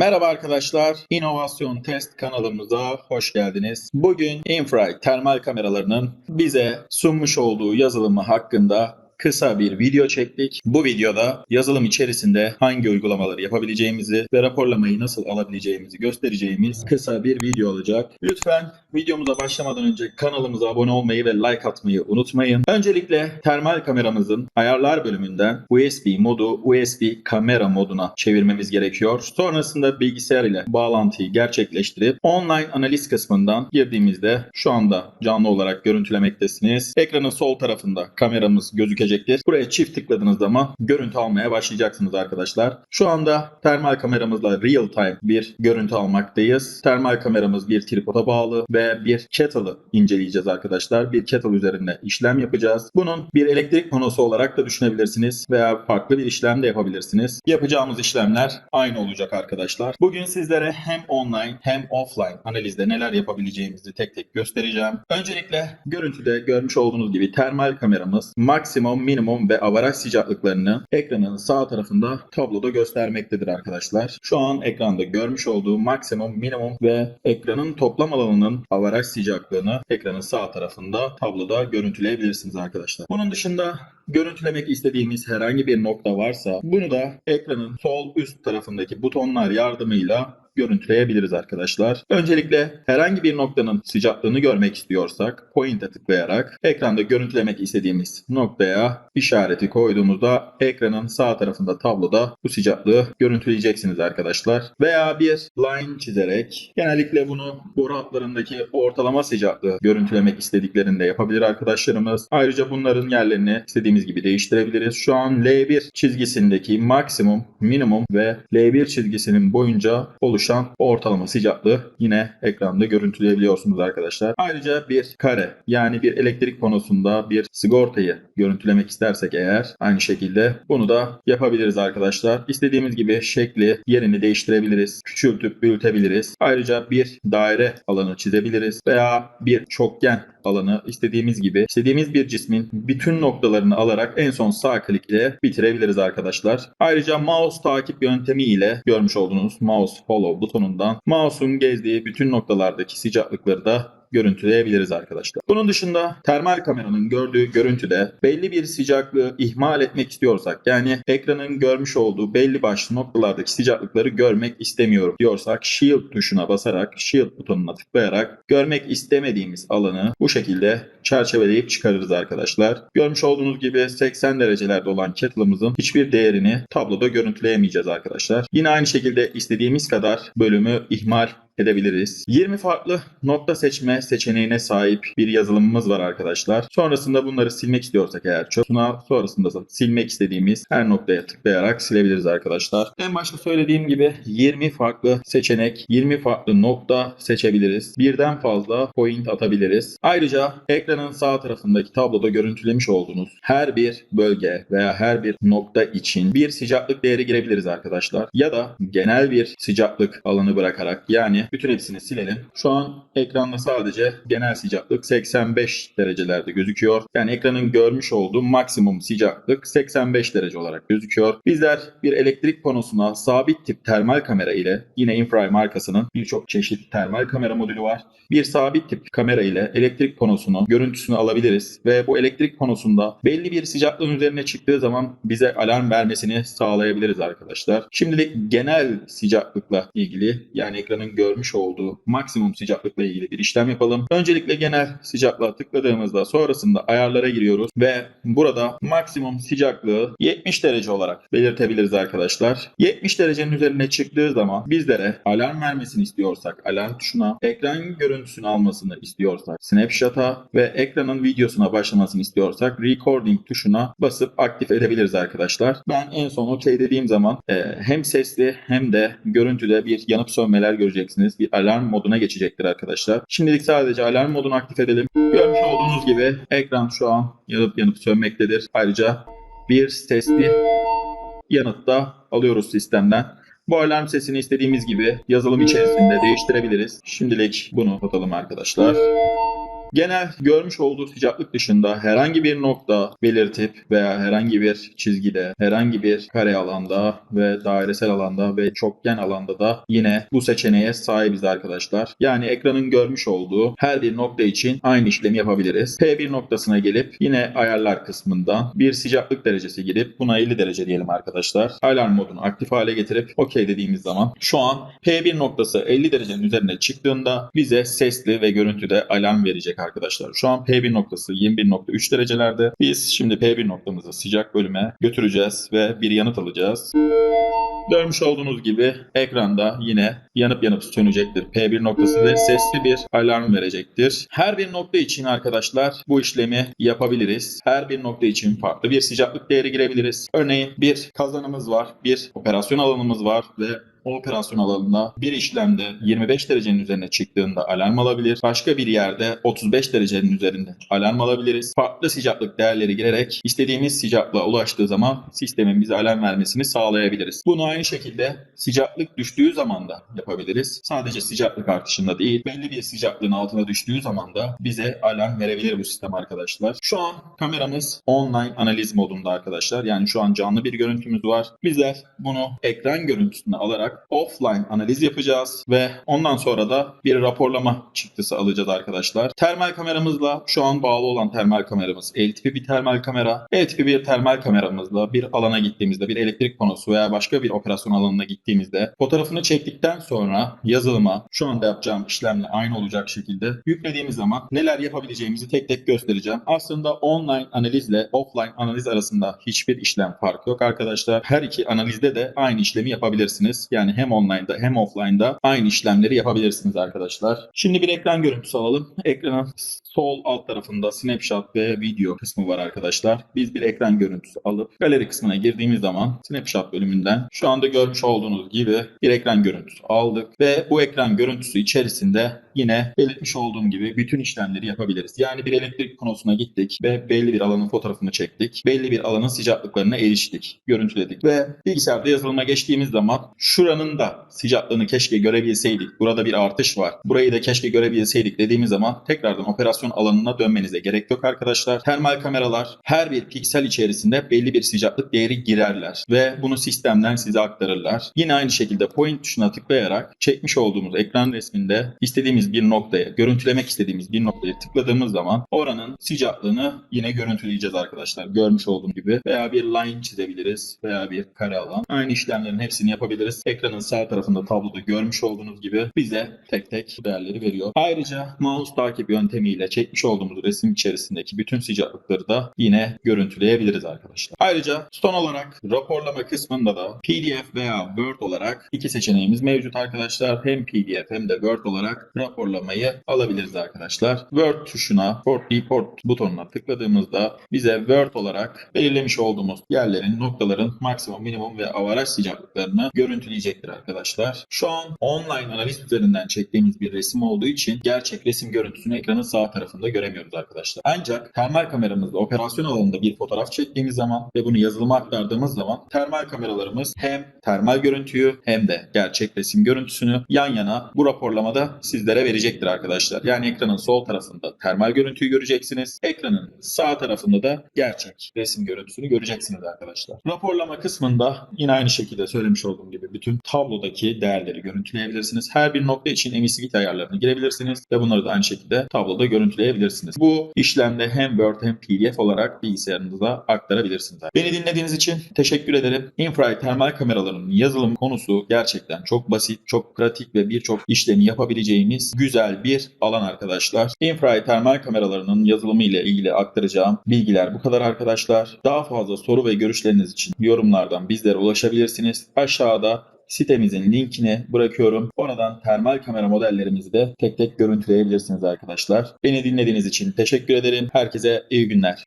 Merhaba arkadaşlar, İnovasyon Test kanalımıza hoş geldiniz. Bugün Infrared termal kameralarının bize sunmuş olduğu yazılımı hakkında kısa bir video çektik. Bu videoda yazılım içerisinde hangi uygulamaları yapabileceğimizi ve raporlamayı nasıl alabileceğimizi göstereceğimiz kısa bir video olacak. Lütfen videomuza başlamadan önce kanalımıza abone olmayı ve like atmayı unutmayın. Öncelikle termal kameramızın ayarlar bölümünden USB modu USB kamera moduna çevirmemiz gerekiyor. Sonrasında bilgisayar ile bağlantıyı gerçekleştirip online analiz kısmından girdiğimizde şu anda canlı olarak görüntülemektesiniz. Ekranın sol tarafında kameramız gözükecektir. Buraya çift tıkladığınız zaman görüntü almaya başlayacaksınız arkadaşlar. Şu anda termal kameramızla real time bir görüntü almaktayız. Termal kameramız bir tripoda bağlı ve bir kettle'ı inceleyeceğiz arkadaşlar. Bir kettle üzerinde işlem yapacağız. Bunun bir elektrik panosu olarak da düşünebilirsiniz veya farklı bir işlem de yapabilirsiniz. Yapacağımız işlemler aynı olacak arkadaşlar. Bugün sizlere hem online hem offline analizde neler yapabileceğimizi tek tek göstereceğim. Öncelikle görüntüde görmüş olduğunuz gibi termal kameramız maksimum, minimum ve avaraj sıcaklıklarını ekranın sağ tarafında tabloda göstermektedir arkadaşlar. Şu an ekranda görmüş olduğu maksimum, minimum ve ekranın toplam alanının avaraj sıcaklığını ekranın sağ tarafında tabloda görüntüleyebilirsiniz arkadaşlar. Bunun dışında görüntülemek istediğimiz herhangi bir nokta varsa bunu da ekranın sol üst tarafındaki butonlar yardımıyla görüntüleyebiliriz arkadaşlar. Öncelikle herhangi bir noktanın sıcaklığını görmek istiyorsak point'e tıklayarak ekranda görüntülemek istediğimiz noktaya işareti koyduğumuzda ekranın sağ tarafında tabloda bu sıcaklığı görüntüleyeceksiniz arkadaşlar. Veya bir line çizerek genellikle bunu boru hatlarındaki ortalama sıcaklığı görüntülemek istediklerinde yapabilir arkadaşlarımız. Ayrıca bunların yerlerini istediğimiz gibi değiştirebiliriz. Şu an L1 çizgisindeki maksimum, minimum ve L1 çizgisinin boyunca oluşan ortalama sıcaklığı yine ekranda görüntüleyebiliyorsunuz arkadaşlar. Ayrıca bir kare yani bir elektrik panosunda bir sigortayı görüntülemek istersek eğer aynı şekilde bunu da yapabiliriz arkadaşlar. İstediğimiz gibi şekli, yerini değiştirebiliriz. Küçültüp büyütebiliriz. Ayrıca bir daire alanı çizebiliriz veya bir çokgen alanı istediğimiz gibi istediğimiz bir cismin bütün noktalarını alarak en son sağ klik ile bitirebiliriz arkadaşlar. Ayrıca mouse takip yöntemi ile görmüş olduğunuz mouse follow butonundan mouse'un gezdiği bütün noktalardaki sıcaklıkları da görüntüleyebiliriz arkadaşlar. Bunun dışında termal kameranın gördüğü görüntüde belli bir sıcaklığı ihmal etmek istiyorsak yani ekranın görmüş olduğu belli başlı noktalardaki sıcaklıkları görmek istemiyorum diyorsak shield tuşuna basarak shield butonuna tıklayarak görmek istemediğimiz alanı bu şekilde çerçeveleyip çıkarırız arkadaşlar. Görmüş olduğunuz gibi 80 derecelerde olan kettle'ımızın hiçbir değerini tabloda görüntüleyemeyeceğiz arkadaşlar. Yine aynı şekilde istediğimiz kadar bölümü ihmal edebiliriz. 20 farklı nokta seçme seçeneğine sahip bir yazılımımız var arkadaşlar. Sonrasında bunları silmek istiyorsak eğer çözüne sonrasında silmek istediğimiz her noktaya tıklayarak silebiliriz arkadaşlar. En başta söylediğim gibi 20 farklı seçenek, 20 farklı nokta seçebiliriz. Birden fazla point atabiliriz. Ayrıca ekranın sağ tarafındaki tabloda görüntülemiş olduğunuz her bir bölge veya her bir nokta için bir sıcaklık değeri girebiliriz arkadaşlar. Ya da genel bir sıcaklık alanı bırakarak yani bütün hepsini silelim. Şu an ekranda sadece genel sıcaklık 85 derecelerde gözüküyor. Yani ekranın görmüş olduğu maksimum sıcaklık 85 derece olarak gözüküyor. Bizler bir elektrik panosuna sabit tip termal kamera ile yine Infrared markasının birçok çeşit termal kamera modülü var. Bir sabit tip kamera ile elektrik panosunu görüntüsünü alabiliriz ve bu elektrik panosunda belli bir sıcaklığın üzerine çıktığı zaman bize alarm vermesini sağlayabiliriz arkadaşlar. Şimdilik genel sıcaklıkla ilgili yani ekranın görmüş olduğu maksimum sıcaklıkla ilgili bir işlem yapalım. Öncelikle genel sıcaklığa tıkladığımızda sonrasında ayarlara giriyoruz ve burada maksimum sıcaklığı 70 derece olarak belirtebiliriz arkadaşlar. 70 derecenin üzerine çıktığı zaman bizlere alarm vermesini istiyorsak alarm tuşuna, ekran görüntüsünü almasını istiyorsak snapshot'a ve ekranın videosuna başlamasını istiyorsak recording tuşuna basıp aktif edebiliriz arkadaşlar. Ben en son OK dediğim zaman e, hem sesli hem de görüntüde bir yanıp sönmeler göreceksiniz. Bir alarm moduna geçecektir arkadaşlar. Şimdilik sadece alarm modunu aktif edelim. Görmüş olduğunuz gibi ekran şu an yanıp yanıp sönmektedir. Ayrıca bir sesli yanıt da alıyoruz sistemden. Bu alarm sesini istediğimiz gibi yazılım içerisinde değiştirebiliriz. Şimdilik bunu kapatalım arkadaşlar. Genel görmüş olduğu sıcaklık dışında herhangi bir nokta belirtip veya herhangi bir çizgide, herhangi bir kare alanda ve dairesel alanda ve çokgen alanda da yine bu seçeneğe sahibiz arkadaşlar. Yani ekranın görmüş olduğu her bir nokta için aynı işlemi yapabiliriz. P1 noktasına gelip yine ayarlar kısmından bir sıcaklık derecesi girip buna 50 derece diyelim arkadaşlar. Alarm modunu aktif hale getirip OK dediğimiz zaman şu an P1 noktası 50 derecenin üzerine çıktığında bize sesli ve görüntüde alarm verecek arkadaşlar. Şu an P1 noktası 21.3 derecelerde. Biz şimdi P1 noktamızı sıcak bölüme götüreceğiz ve bir yanıt alacağız. Görmüş olduğunuz gibi ekranda yine yanıp yanıp sönecektir. P1 noktası ve sesli bir alarm verecektir. Her bir nokta için arkadaşlar bu işlemi yapabiliriz. Her bir nokta için farklı bir sıcaklık değeri girebiliriz. Örneğin bir kazanımız var, bir operasyon alanımız var ve o operasyon alanında bir işlemde 25 derecenin üzerine çıktığında alarm alabilir. Başka bir yerde 35 derecenin üzerinde alarm alabiliriz. Farklı sıcaklık değerleri girerek istediğimiz sıcaklığa ulaştığı zaman sistemin bize alarm vermesini sağlayabiliriz. Bunu aynı şekilde sıcaklık düştüğü zaman da yapabiliriz. Sadece sıcaklık artışında değil, belli bir sıcaklığın altına düştüğü zaman da bize alarm verebilir bu sistem arkadaşlar. Şu an kameramız online analiz modunda arkadaşlar. Yani şu an canlı bir görüntümüz var. Bizler bunu ekran görüntüsüne alarak offline analiz yapacağız ve ondan sonra da bir raporlama çıktısı alacağız arkadaşlar. Termal kameramızla şu an bağlı olan termal kameramız L tipi bir termal kamera. L tipi bir termal kameramızla bir alana gittiğimizde bir elektrik panosu veya başka bir operasyon alanına gittiğimizde fotoğrafını çektikten sonra yazılıma şu anda yapacağım işlemle aynı olacak şekilde yüklediğimiz zaman neler yapabileceğimizi tek tek göstereceğim. Aslında online analizle offline analiz arasında hiçbir işlem farkı yok arkadaşlar. Her iki analizde de aynı işlemi yapabilirsiniz. Yani hem online'da hem offline'da aynı işlemleri yapabilirsiniz arkadaşlar. Şimdi bir ekran görüntüsü alalım. Ekranın sol alt tarafında snapshot ve video kısmı var arkadaşlar. Biz bir ekran görüntüsü alıp galeri kısmına girdiğimiz zaman snapshot bölümünden şu anda görmüş olduğunuz gibi bir ekran görüntüsü aldık ve bu ekran görüntüsü içerisinde yine belirtmiş olduğum gibi bütün işlemleri yapabiliriz. Yani bir elektrik panosuna gittik ve belli bir alanın fotoğrafını çektik. Belli bir alanın sıcaklıklarına eriştik, görüntüledik ve bilgisayarda yazılıma geçtiğimiz zaman şuranın da sıcaklığını keşke görebilseydik. Burada bir artış var. Burayı da keşke görebilseydik dediğimiz zaman tekrardan operasyon alanına dönmenize gerek yok arkadaşlar. Termal kameralar her bir piksel içerisinde belli bir sıcaklık değeri girerler ve bunu sistemden size aktarırlar. Yine aynı şekilde point tuşuna tıklayarak çekmiş olduğumuz ekran resminde istediğimiz bir noktaya, görüntülemek istediğimiz bir noktaya tıkladığımız zaman oranın sıcaklığını yine görüntüleyeceğiz arkadaşlar. Görmüş olduğum gibi veya bir line çizebiliriz veya bir kare alan. Aynı işlemlerin hepsini yapabiliriz. Ekranın sağ tarafında tabloda görmüş olduğunuz gibi bize tek tek değerleri veriyor. Ayrıca mouse takip yöntemiyle çekmiş olduğumuz resim içerisindeki bütün sıcaklıkları da yine görüntüleyebiliriz arkadaşlar. Ayrıca son olarak raporlama kısmında da PDF veya Word olarak iki seçeneğimiz mevcut arkadaşlar. Hem PDF hem de Word olarak raporlamayı alabiliriz arkadaşlar. Word tuşuna, Port Report butonuna tıkladığımızda bize Word olarak belirlemiş olduğumuz yerlerin, noktaların maksimum, minimum ve avaraj sıcaklıklarını görüntüleyecektir arkadaşlar. Şu an online analiz üzerinden çektiğimiz bir resim olduğu için gerçek resim görüntüsünü ekranın sağ tarafında göremiyoruz arkadaşlar. Ancak termal kameramızda operasyon alanında bir fotoğraf çektiğimiz zaman ve bunu yazılıma aktardığımız zaman termal kameralarımız hem termal görüntüyü hem de gerçek resim görüntüsünü yan yana bu raporlamada sizlere verecektir arkadaşlar. Yani ekranın sol tarafında termal görüntüyü göreceksiniz. Ekranın sağ tarafında da gerçek resim görüntüsünü göreceksiniz arkadaşlar. Raporlama kısmında yine aynı şekilde söylemiş olduğum gibi bütün tablodaki değerleri görüntüleyebilirsiniz. Her bir nokta için emisivite ayarlarını girebilirsiniz ve bunları da aynı şekilde tabloda görüntüleyebilirsiniz. Bu işlemde hem Word hem PDF olarak bilgisayarınıza aktarabilirsiniz. Beni dinlediğiniz için teşekkür ederim. Infrared termal kameraların yazılım konusu gerçekten çok basit, çok pratik ve birçok işlemi yapabileceğimiz güzel bir alan arkadaşlar. Infrared termal kameralarının yazılımı ile ilgili aktaracağım bilgiler bu kadar arkadaşlar. Daha fazla soru ve görüşleriniz için yorumlardan bizlere ulaşabilirsiniz. Aşağıda sitemizin linkini bırakıyorum. Oradan termal kamera modellerimizi de tek tek görüntüleyebilirsiniz arkadaşlar. Beni dinlediğiniz için teşekkür ederim. Herkese iyi günler.